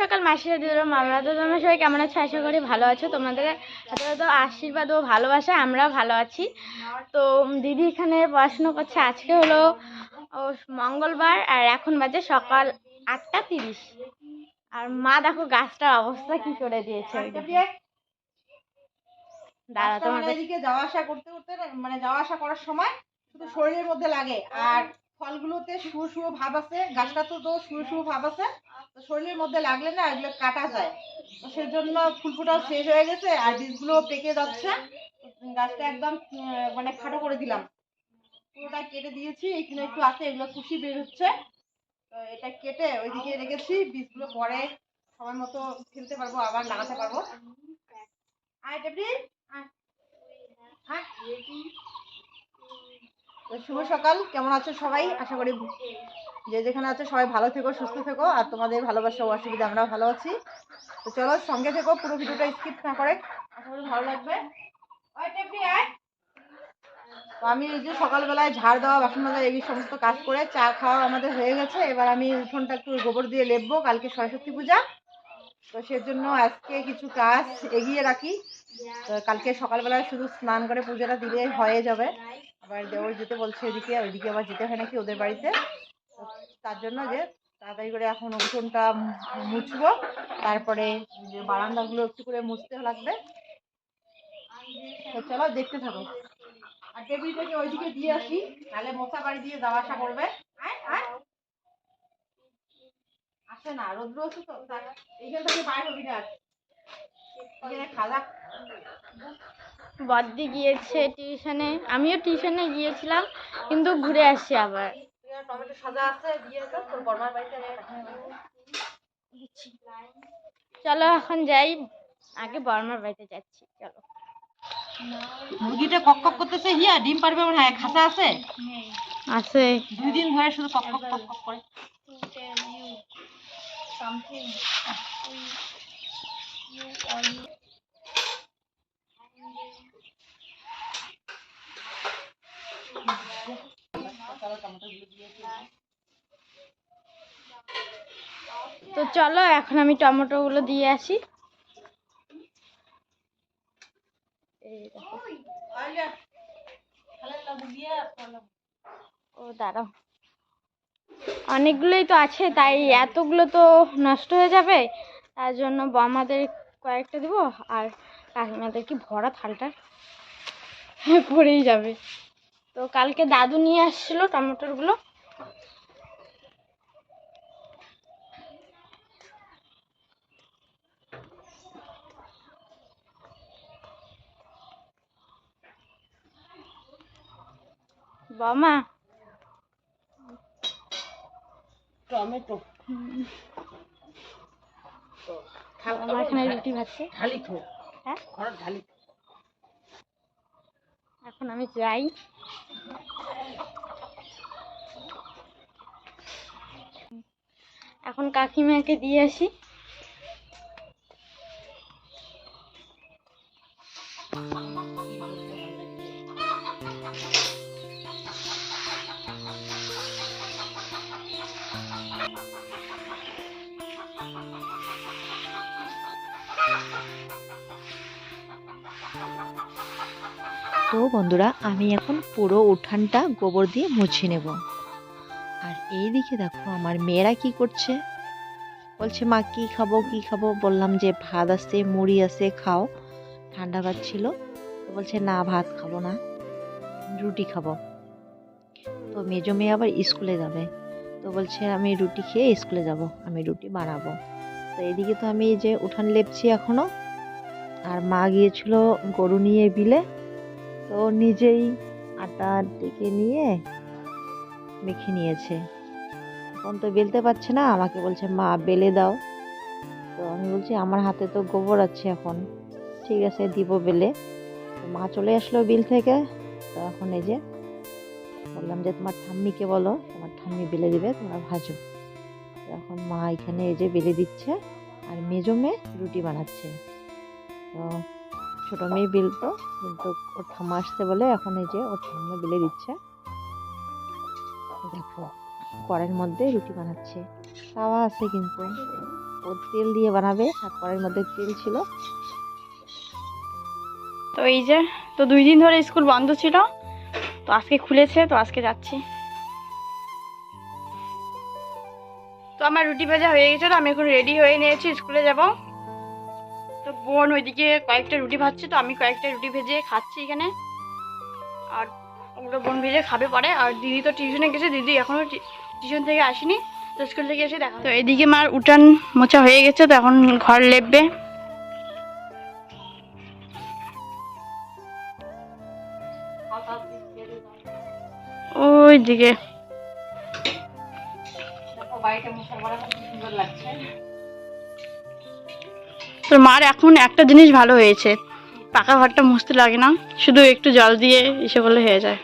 সকাল মাসিরা দিলাম আমরা তো তোমরা সবাই কেমন আছো? আশা করি ভালো আছো। তোমাদের তো আশীর্বাদ ও ভালোবাসা আমরা ভালো আছি। তো দিদি এখানে পড়াশুনো করছে। আজকে হলো মঙ্গলবার আর এখন বাজে সকাল আটটা তিরিশ। আর মা দেখো গাছটার অবস্থা কি করে দিয়েছে ওইদিকে। দাঁড়া এদিকে যাওয়া আসা করতে করতে মানে যাওয়া আসা করার সময় শুধু শরীরের মধ্যে লাগে। আর ফলগুলোতে শুয়ো শুয়ো ভাব আছে গাছটা তো শুয়ো শুয়ো ভাব আছে। তো শরীরের মধ্যে লাগলে না এগুলো কাটা যায়। তো সেজন্য ফুল ফোটাও শেষ হয়ে গেছে আর বীজগুলো পেকে যাচ্ছে। গাছটা একদম মানে খাটো করে দিলাম। পুরোটা কেটে দিয়েছি এখানে একটু আছে, এগুলো কুশি বের হচ্ছে। তো এটা কেটে ওইদিকে রেখেছি, বীজগুলো পরে সময় মতো ফেলতে পারব, আবার লাগাতে পারব। আয় আয়। হ্যাঁ। তো শুভ সকাল। কেমন আছো সবাই? আশা করি যে যেখানে আছো সবাই ভালো থেকো, সুস্থ থেকো, আর তোমাদের ভালোবাসা অসুবিধা আমরাও ভালো আছি। তো চলো সঙ্গে থেকো, পুরো ভিডিওটা স্কিপ না করে। আশা করি ভালো লাগবে। তো আমি এই যে সকালবেলায় ঝাড় দেওয়া, বাসন মাজা, এই সমস্ত কাজ করে চা খাওয়া আমাদের হয়ে গেছে। এবার আমি উঠোনটা একটু গোবর দিয়ে লেপবো। কালকে সরস্বতী পূজা। তো সেজন্য আজকে কিছু কাজ এগিয়ে রাখি। তো কালকে সকালবেলায় শুধু স্নান করে পুজোটা দিলে হয়ে যাবে। আবার দেওর যেতে বলছে এদিকে ওইদিকে আবার যেতে হয় নাকি ওদের বাড়িতে? তার জন্য যে তাড়াতাড়ি করে এখন উঠোনটা মুছবো, তারপরে যে বারান্দাগুলো একটু করে মুছতে লাগবে। চলো দেখতে থাকো। আর টেবিলটাকে ওইদিকে দিয়ে আসি তাহলে মশা বাড়ি দিয়ে যাওয়া আসা করবে। আসে না, রোদ্র আছে তো এইখান থেকে বাইরে হবি না খালা বদ্দি গিয়েছে টিউশনে আমিও টিউশনে গিয়েছিলাম কিন্তু ঘুরে আসি আবার। টমেটো সাজা আছে তোর বর্মার বাড়িতে আমি পাঠিয়ে দেবো। চলো এখন যাই আগে বর্মার বাড়িতে যাচ্ছি চলো। মুরগিটা কক কক করতেছে হিয়া ডিম পারবে মনে হয় খাসা আছে? আছে। দুই দিন ধরে শুধু কক কক কক কক করে। তো চলো, এখন আমি টমেটো গুলো দিয়ে আসি। ও, দাঁড়াও। অনেকগুলোই তো আছে, তাই এতগুলো তো নষ্ট হয়ে যাবে। তার জন্য বমাদের কয়েকটা দিব, আর কাকিমাদের কি ভরা থালটা পড়েই যাবে। তো কালকে দাদু নিয়ে আসছিল টমেটোরগুলো বমা। টমেটো। আমার এখানে রুটি ভাজছে। ঢালি হ্যাঁ? ঢালি। এখন আমি যাই। এখন কাকিমাকে দিয়ে আসি। তো বন্ধুরা আমি এখন পুরো উঠানটা গোবর দিয়ে মুছে নেব। আর এই দিকে দেখো, আমার মেয়েরা কি করছে? বলছে, মা, কি খাব কি খাব? বললাম যে, ভাত আছে, মুড়ি আছে, খাও। ঠান্ডা ভাত ছিল বলছে, না, ভাত খাব না, রুটি খাব। তো মেজো মেয়ে আবার স্কুলে যাবে। তো বলছে, আমি রুটি খেয়ে স্কুলে যাব, আমি রুটি বানাবো। তো এদিকে তো আমি যে উঠান লেপছি এখনও। আর মা গিয়েছিল গরু নিয়ে বিলে। তো নিজেই আটা ডেকে নিয়ে মেখে নিয়েছে। এখন তো বেলতে পারছে না, আমাকে বলছে, মা, বেলে দাও। তো আমি বলছি, আমার হাতে তো গোবর আছে এখন। ঠিক আছে, দিব বেলে। তো মা চলে আসলো বিল থেকে। তো এখন এই যে বললাম যে, তোমার ঠাম্মিকে বলো, তোমার ঠাম্মি বেলে দিবে, তোমরা ভাজো। এখন মা এখানে এই যে বেলে দিচ্ছে, আর মেজো মেয়ে রুটি বানাচ্ছে। তো ছোট মেয়ে বেলতো, কিন্তু ওর ঠাম্মা আসতে বলে এখন এই যে ওর ঠাম্মা বেলে দিচ্ছে। দেখো। কড়াইয়ের মধ্যে রুটি বানাচ্ছে। তাওয়া আছে কিন্তু। ও তেল দিয়ে বানাবে, আর কড়াইয়ের মধ্যে তেল ছিল। তো এই যে, তো দুই দিন ধরে স্কুল বন্ধ ছিল, তো আজকে খুলেছে, তো আজকে যাচ্ছি। তো আমার রুটি ভাজা হয়ে গেছে, তো আমি এখন রেডি হয়ে নিয়েছি, স্কুলে যাব। তো বোন ওইদিকে কয়েকটা রুটি ভাজছে, তো আমি কয়েকটা রুটি ভেজে খাচ্ছি এখানে। আর ওগুলো বোন ভেজে খাবে পরে, আর দিদি তো টিউশনে গেছে, দিদি এখনও টিউশন থেকে আসেনি তো স্কুল থেকে এসে দেখা তো এদিকে মার উঠান মোছা হয়ে গেছে তো এখন ঘর লেপবে। ওই দিকে তোর মার এখন একটা জিনিস ভালো হয়েছে পাকা ঘরটা মুছতে লাগে না শুধু একটু জল দিয়ে এসে বলে হয়ে যায়।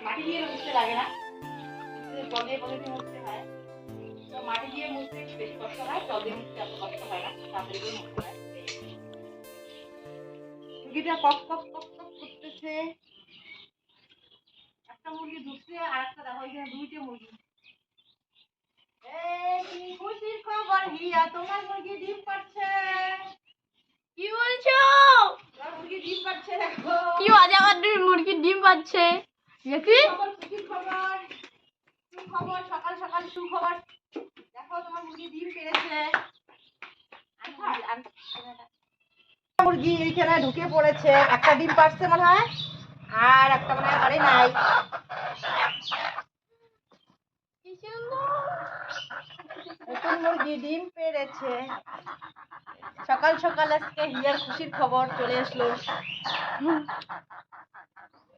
মুরগিটা কক কক কক কক করতেছে। একটা মুরগি ঢুকছে আর একটা দেখো এখানে দুইটা মুরগি। খুশির খবর হিয়া তোমার মুরগি ডিম পাচ্ছে কি বলছো? তোমার মুরগি ডিম পাচ্ছে দেখো। কি মজা ডিম পাচ্ছে খবর খবর। সকাল সকাল সুখবর। দেখো তোমার মুরগি ডিম আর- মুরগি এইখানে ঢুকে পড়েছে। একটা ডিম পারছে মনে হয় আর একটা মনে হয় পারে নাই। নতুন মুরগি ডিম পেড়েছে। সকাল সকাল আজকে হিয়ার খুশির খবর চলে আসলো।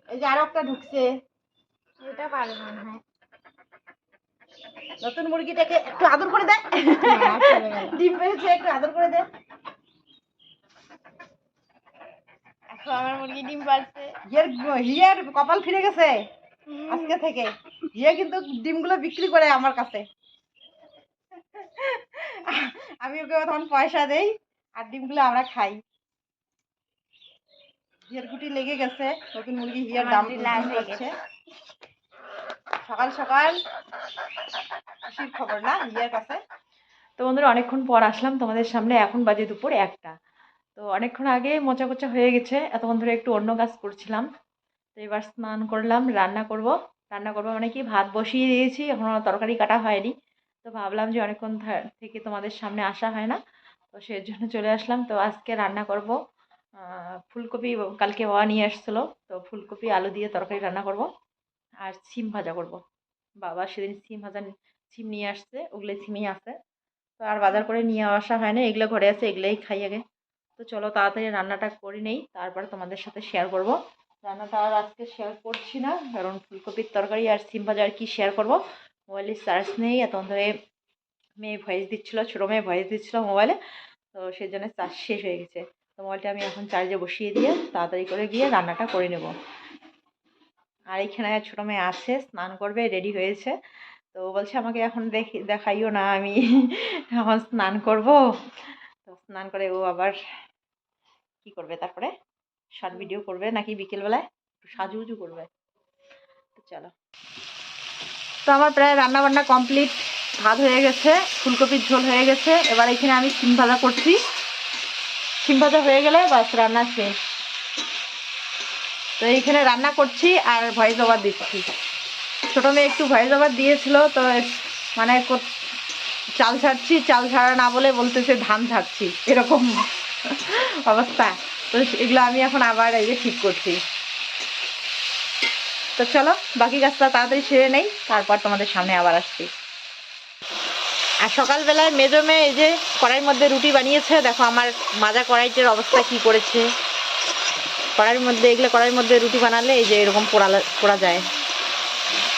এই যে আরও একটা ঢুকছে। এটা পারবে মনে হয়। নতুন মুরগিটাকে একটু আদর করে দে। হ্যাঁ। ডিম পেড়েছে একটু আদর করে দে এখন আমার মুরগি ডিম হিয়ার হিয়ার কপাল ফিরে গেছে। আজকে থেকে। হিয়া কিন্তু ডিমগুলো বিক্রি করে আমার কাছে। আমি ওকে তখন পয়সা দেই আর ডিমগুলো আমরা খাই। হিয়ার গুটি লেগে গেছে। নতুন মুরগি হিয়ার দাম হচ্ছে। সকাল সকাল। খুশির খবর না হিয়ার কাছে? তো বন্ধুরা অনেকক্ষণ পর আসলাম তোমাদের সামনে। এখন বাজে দুপুর একটা। তো অনেকক্ষণ আগে মোচা কোচা হয়ে গেছে, এতক্ষণ ধরে একটু অন্য কাজ করছিলাম। তো এবার স্নান করলাম, রান্না করব। রান্না করব মানে কি, ভাত বসিয়ে দিয়েছি এখনও তরকারি কাটা হয়নি। তো ভাবলাম যে অনেকক্ষণ থেকে তোমাদের সামনে আসা হয় না। তো সেই জন্য চলে আসলাম। তো আজকে রান্না করব ফুলকপি কালকে বাবা নিয়ে আসছিল। তো ফুলকপি, আলু দিয়ে তরকারি রান্না করব। আর সিম ভাজা করব। বাবা সেদিন সিম ভাজা, সিম নিয়ে আসছে ওগুলো সিমই আছে। তো আর বাজার করে নিয়ে আসা হয় না এগুলো ঘরে আছে, এগুলোই খাই আগে। তো চলো তাড়াতাড়ি রান্নাটা করে নেই, তারপরে তোমাদের সাথে শেয়ার করব। রান্নাটা আর আজকে শেয়ার করছি না, কারণ ফুলকপির তরকারি আর সিম ভাজা আর কি শেয়ার করব। মোবাইলে চার্জ নেই, এত ধরে মেয়ে ভয়েস দিচ্ছিল, ছোটো মেয়ে ভয়েস দিচ্ছিল মোবাইলে তো সেই জন্য চার্জ শেষ হয়ে গেছে। তো মোবাইলটা আমি এখন চার্জে বসিয়ে দিয়ে তাড়াতাড়ি করে গিয়ে রান্নাটা করে নেব। আর এইখানে ছোটো মেয়ে আছে, স্নান করবে রেডি হয়েছে। তো বলছে, আমাকে এখন দেখি, দেখাইও না, আমি এখন স্নান করব। তো স্নান করে ও আবার কি করবে তারপরে? শর্ট ভিডিও করবে নাকি বিকেলবেলায়? একটু সাজুগুজু করবে। তো চলো। তো আমার প্রায় রান্না বান্না কমপ্লিট ভাত হয়ে গেছে ফুলকপির ঝোল হয়ে গেছে এবার এখানে আমি সিম ভাজা করছি। সিম ভাজা হয়ে গেলে বাস রান্না শেষ। তো এইখানে রান্না করছি আর ভয়েস ওভার দিচ্ছি। ছোটো মেয়ে একটু ভয়েস ওভার দিয়েছিল তো মানে চাল ছাড়ছি চাল ছাড়া না বলে বলতেছে ধান ছাড়ছি এরকম। অবস্থা। তো এগুলো আমি এখন আবার এই যে ঠিক করছি। তো চলো, বাকি কাজটা তাড়াতাড়ি সেরে নেই, তারপর তোমাদের সামনে আবার আসছি। আর সকালবেলায় মেজো মেয়ে এই যে কড়াইয়ের মধ্যে রুটি বানিয়েছে, দেখো আমার মাজা কড়াইটের অবস্থা কি করেছে। কড়াইয়ের মধ্যে, এগুলো কড়াইয়ের মধ্যে রুটি বানালে এই যে এরকম পোড়া পোড়া যায়।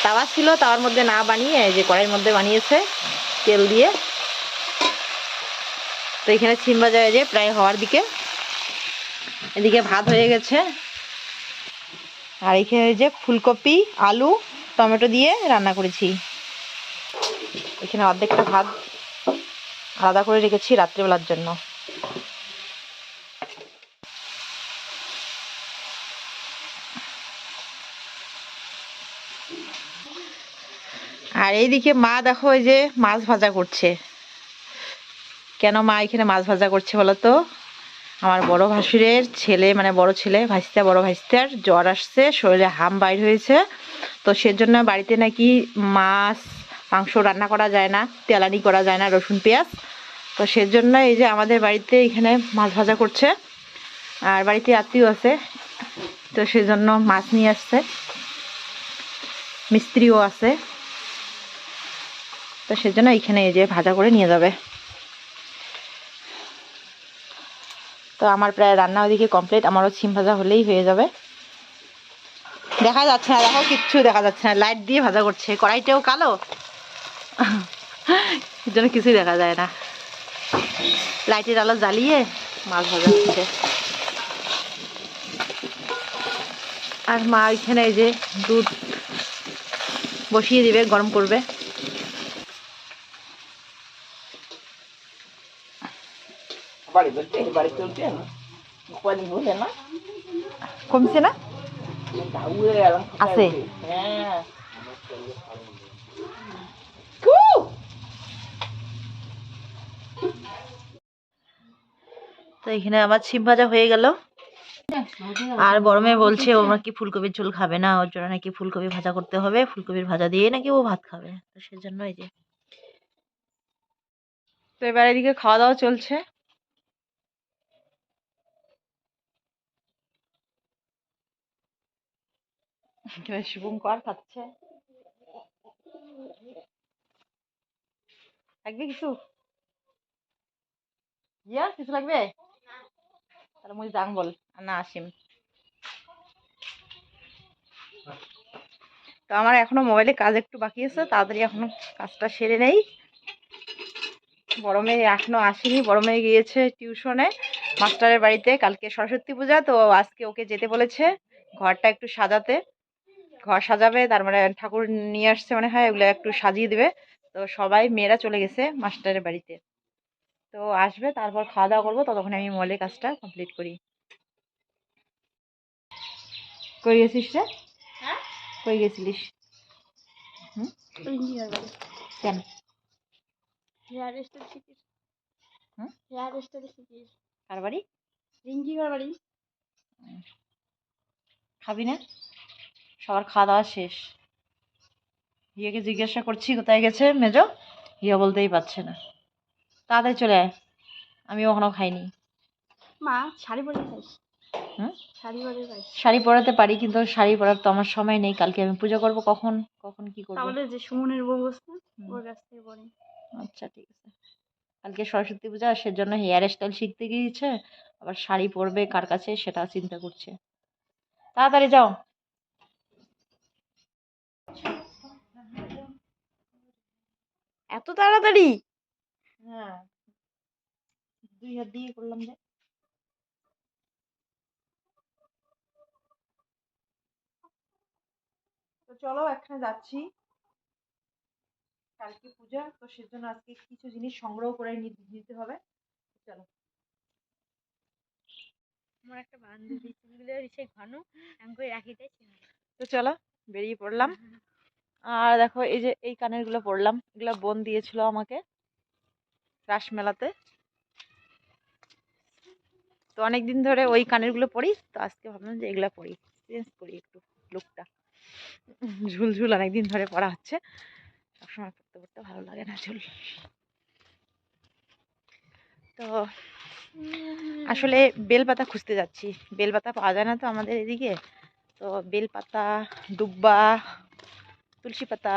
তাওয়া ছিল, তাওয়ার মধ্যে না বানিয়ে এই যে কড়াইয়ের মধ্যে বানিয়েছে তেল দিয়ে। তো এখানে সিম ভাজা যে প্রায় হওয়ার দিকে। এদিকে ভাত হয়ে গেছে। আর এখানে যে ফুলকপি, আলু, টমেটো দিয়ে রান্না করেছি। এখানে অর্ধেকটা ভাত আলাদা করে রেখেছি রাত্রিবেলার জন্য। আর এইদিকে মা দেখো এই যে মাছ ভাজা করছে। কেন মা এখানে মাছ ভাজা করছে বলো তো আমার বড় ভাসুরের ছেলে মানে বড় ছেলে, ভাইস্তা, বড় ভাইস্তার জ্বর আসছে, শরীরে হাম বাইর হয়েছে। তো সেজন্য বাড়িতে নাকি মাছ, মাংস রান্না করা যায় না, তেলানি করা যায় না, রসুন, পেঁয়াজ। তো সেজন্য এই যে আমাদের বাড়িতে এখানে মাছ ভাজা করছে। আর বাড়িতে আত্মীয় আছে, তো সেজন্য মাছ নিয়ে আসছে। মিস্ত্রিও আছে। তো সেজন্য এখানে এই যে ভাজা করে নিয়ে যাবে। তো আমার প্রায় রান্না ওদিকে কমপ্লিট আমারও সিম ভাজা হলেই হয়ে যাবে। দেখা যাচ্ছে না, দেখো কিচ্ছু দেখা যাচ্ছে না। লাইট দিয়ে ভাজা করছে, কড়াইটাও কালো। এর জন্য কিছুই দেখা যায় না। লাইটের আলো জ্বালিয়ে মাছ ভাজা হচ্ছে। আর মা এখানে এই যে দুধ বসিয়ে দিবে, গরম করবে। বাড়ি বলতে বাড়ি চলছে না উপাধি বলে না কমছে না উড়ে গেলাম আছে? হ্যাঁ তো এখানে আমার ছিম ভাজা হয়ে গেল। আর বড় মেয়ে বলছে ও নাকি ফুলকপির ঝোল খাবে না ওর জন্য নাকি ফুলকপি ভাজা করতে হবে ফুলকপির ভাজা দিয়ে নাকি ও ভাত খাবে। তো সেজন্য এই যে। তো এবার এদিকে খাওয়া দাওয়া চলছে। এবার শুভঙ্কর খাচ্ছে লাগবে কিছু ইয়া কিছু লাগবে তাহলে মুই যাং বল না আসিম তো আমার এখনও মোবাইলে কাজ একটু বাকি আছে তাড়াতাড়ি এখনও কাজটা সেরে নেই বড় মেয়ে এখনও আসেনি বড় মেয়ে গিয়েছে টিউশনে মাস্টারের বাড়িতে কালকে সরস্বতী পূজা, তো আজকে ওকে যেতে বলেছে, ঘরটা একটু সাজাতে। ঘর সাজাবে তার মানে ঠাকুর নিয়ে আসছে মনে হয় ওগুলো একটু সাজিয়ে দেবে। তো সবাই মেয়েরা চলে গেছে মাস্টারের বাড়িতে। তো আসবে তারপর খাওয়া দাওয়া করব ততক্ষণ আমি মলের কাজটা কমপ্লিট করি। কই গেছিস রে? হ্যাঁ? কই গেছিলিস? কেন? কার বাড়ি। খাবি না? সবার খাওয়া দাওয়া শেষ। হিয়াকে জিজ্ঞাসা করছি কোথায় গেছে মেজো? হিয়া বলতেই পারছে না। তাড়াতাড়ি চলে আয়। আমি ওখানেও খাইনি। মা শাড়ি পরে খাইস? শাড়ি পরাতে পারি কিন্তু শাড়ি পরার তো আমার সময় নেই। কালকে আমি পুজো করব কখন কখন কি করব? তাহলে যে সুমনের বউ বসছে ওর কাছ থেকে পরে। আচ্ছা ঠিক আছে। কালকে সরস্বতী পূজা সেজন্য হেয়ার স্টাইল শিখতে গিয়েছে। আবার শাড়ি পরবে কার কাছে সেটা চিন্তা করছে। তাড়াতাড়ি যাও। এত তাড়াতাড়ি? হ্যাঁ। দুই হাত দিয়ে করলাম যে। তো চলো এখানে যাচ্ছি। কালকে পূজা তো সেজন্য আজকে কিছু জিনিস সংগ্রহ করে নিতে হবে। চলো। আমার একটা বান্ধবী চুলগুলো ঘন আমি করে রাখি তো চলো বেরিয়ে পড়লাম। আর দেখো এই যে এই কানেরগুলো পরলাম, এগুলো বোন দিয়েছিল আমাকে রাসমেলাতে। তো অনেক দিন ধরে ওই কানেরগুলো পরি, তো আজকে ভাবলাম যে এগুলো পরি, চেঞ্জ করি একটু লুকটা। ঝুল ঝুল অনেক দিন ধরে পরা হচ্ছে, সবসময় পরতে পড়তে ভালো লাগে না ঝুল। তো আসলে বেলপাতা খুঁজতে যাচ্ছি, বেলপাতা পাওয়া যায় না তো আমাদের এদিকে। তো বেলপাতা, দুব্বা তুলসী পাতা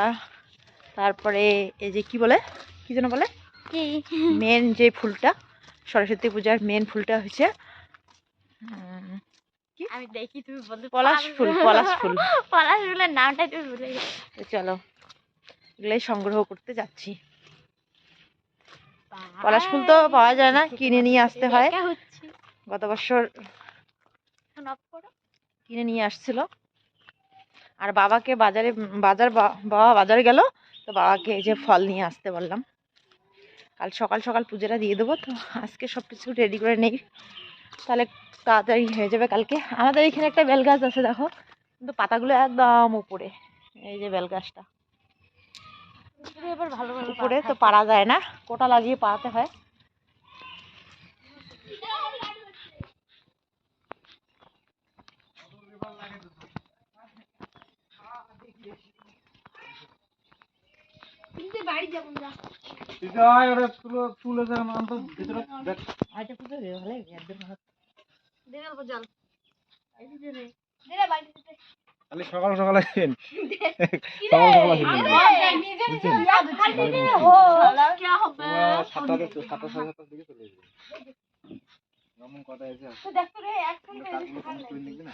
তারপরে এই যে কি বলে? কি যেন বলে? কি? মেন যে ফুলটা সরস্বতী পূজার মেন ফুলটা হচ্ছে আমি দেখি তুমি বলতে পলাশ ফুল পলাশ ফুল। পলাশ ফুলের নামটা তুমি ভুলে চলো এগুলাই সংগ্রহ করতে যাচ্ছি। পলাশ ফুল তো পাওয়া যায় না কিনে নিয়ে আসতে হয়। গত বছর। কিনে নিয়ে আসছিল। আর বাবাকে বাজারে বাজার বা- বাবা বাজারে গেল তো বাবাকে এই যে ফল নিয়ে আসতে বললাম। কাল সকাল সকাল পুজোটা দিয়ে দেবো তো আজকে সব কিছু রেডি করে নেই। তাহলে তাড়াতাড়ি হয়ে যাবে কালকে। আমাদের এখানে একটা বেল গাছ আছে দেখো। কিন্তু পাতাগুলো একদম উপরে এই যে বেল গাছটা। উপরে এবার ভালো ভালো উপরে তো পারা যায় না কোটা লাগিয়ে পাড়াতে হয়। খালি সকাল সকাল আসেন। সকাল সকাল আসেন। সাতটা সাতটা সাড়ে সাতটার দিকে চলে যাবে এমন কথা আছে কাজগুলো কম করে নিবি না?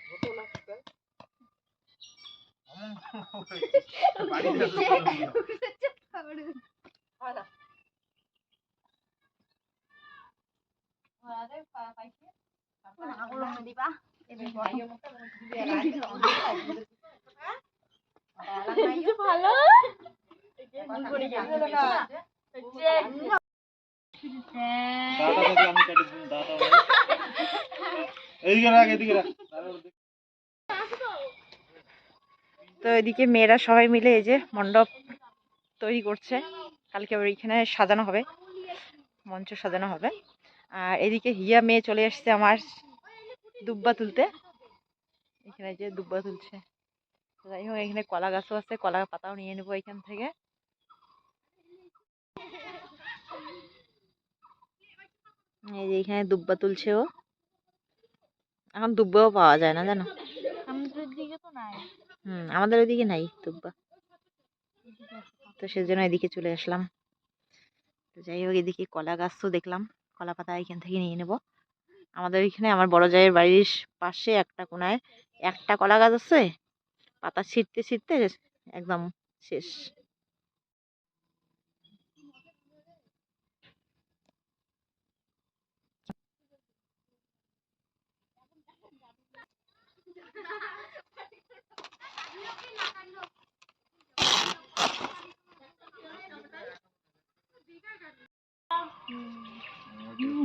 দাদা এদিকে রাখ এদিকে রাখ তো এদিকে মেয়েরা সবাই মিলে এই যে মণ্ডপ তৈরি করছে। কালকে আবার এইখানে সাজানো হবে, মঞ্চ সাজানো হবে। আর এদিকে হিয়া মেয়ে চলে এসছে আমার দুব্বা তুলতে। এখানে যে দুব্বা তুলছে। যাই হোক, এখানে কলা গাছও আছে, কলা পাতাও নিয়ে নেব এখান থেকে। এই যে এখানে দুব্বা তুলছে ও। এখন দুব্বাও পাওয়া যায় না, জানো? দিকে তো নাই। হুম, আমাদের ওইদিকে নাই দুব্বা। তো সেজন্য এদিকে চলে আসলাম। তো যাই হোক, এদিকে কলা গাছ তো দেখলাম। কলা পাতা এখান থেকে নিয়ে নেব। আমাদের এখানে আমার বড় জায়ের বাড়ির পাশে একটা কোনায় একটা কলা গাছ আছে। পাতা ছিঁড়তে ছিটতে একদম শেষ।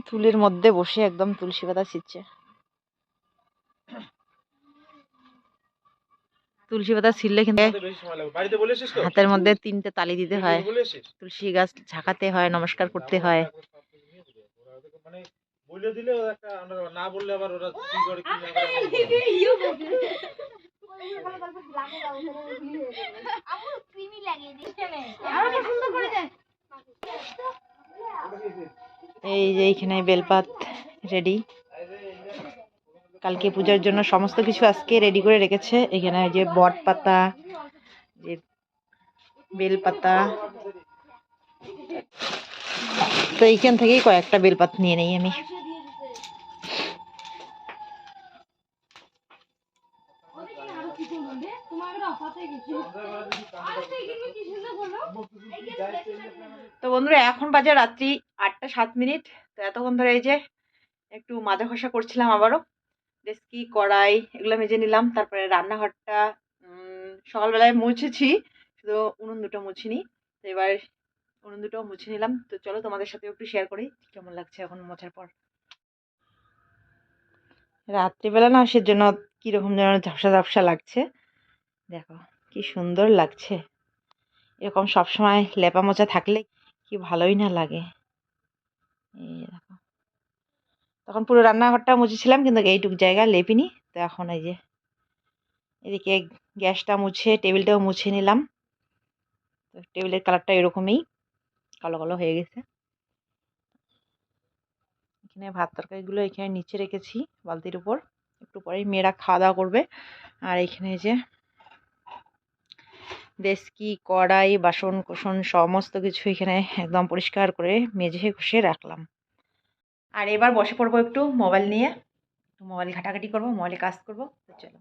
চুলের মধ্যে বসে একদম তুলসী পাতা ছিঁড়ছে তুলসী পাতা ছিঁড়লে কিন্তু বেশি সময় লাগবে। বাড়িতে বলে এসেছিস তো? হাতের মধ্যে তিনটে তালি দিতে হয়। তুলসী গাছ ঝাঁকাতে হয় নমস্কার করতে হয়। মানে বলে দিলে একটা না বললে আবার ওরা কি করে কি না করে এই যে এইখানে বেলপাত রেডি কালকে পূজার জন্য সমস্ত কিছু আজকে রেডি করে রেখেছে। এখানে যে বট পাতা যে বেলপাতা। তো এইখান থেকেই কয়েকটা বেলপাত নিয়ে নেই আমি। তো বন্ধুরা, এখন বাজে রাত্রি আটটা সাত মিনিট। তো এতক্ষণ ধরে এই যে একটু মাজা ঘষা করছিলাম আবারও। ডেস্কি কড়াই, এগুলো মেজে নিলাম। তারপরে রান্নাঘরটা সকালবেলায় মুছেছি। শুধু উনুন দুটো মুছিনি। তো এবার উনুন দুটো মুছে নিলাম। তো চলো তোমাদের সাথে একটু শেয়ার করি, কেমন লাগছে এখন মোছার পর। রাত্রিবেলা না সেজন্য কীরকম যেন ঝাপসা ঝাপসা লাগছে। দেখো, কি সুন্দর লাগছে। এরকম সবসময় লেপা মোচা থাকলে কি ভালোই না লাগে। এই দেখো। তখন পুরো রান্নাঘরটা মুছেছিলাম, কিন্তু এইটুক জায়গা লেপিনি। তো এখন এই যে, এদিকে গ্যাসটা মুছে, টেবিলটাও মুছে নিলাম। তো টেবিলের কালারটা এরকমই, কালো কালো হয়ে গেছে। এখানে ভাত তরকারিগুলো এখানে নিচে রেখেছি বালতির উপর। একটু পরেই মেয়েরা খাওয়া দাওয়া করবে। আর এখানে যে দেশকি, কড়াই বাসন কোসন সমস্ত কিছু এখানে একদম পরিষ্কার করে মেঝে ঘষে রাখলাম। আর এবার বসে পড়ব একটু মোবাইল নিয়ে। একটু মোবাইল ঘাটাঘাটি করব, মোবাইলে কাজ করব চলো।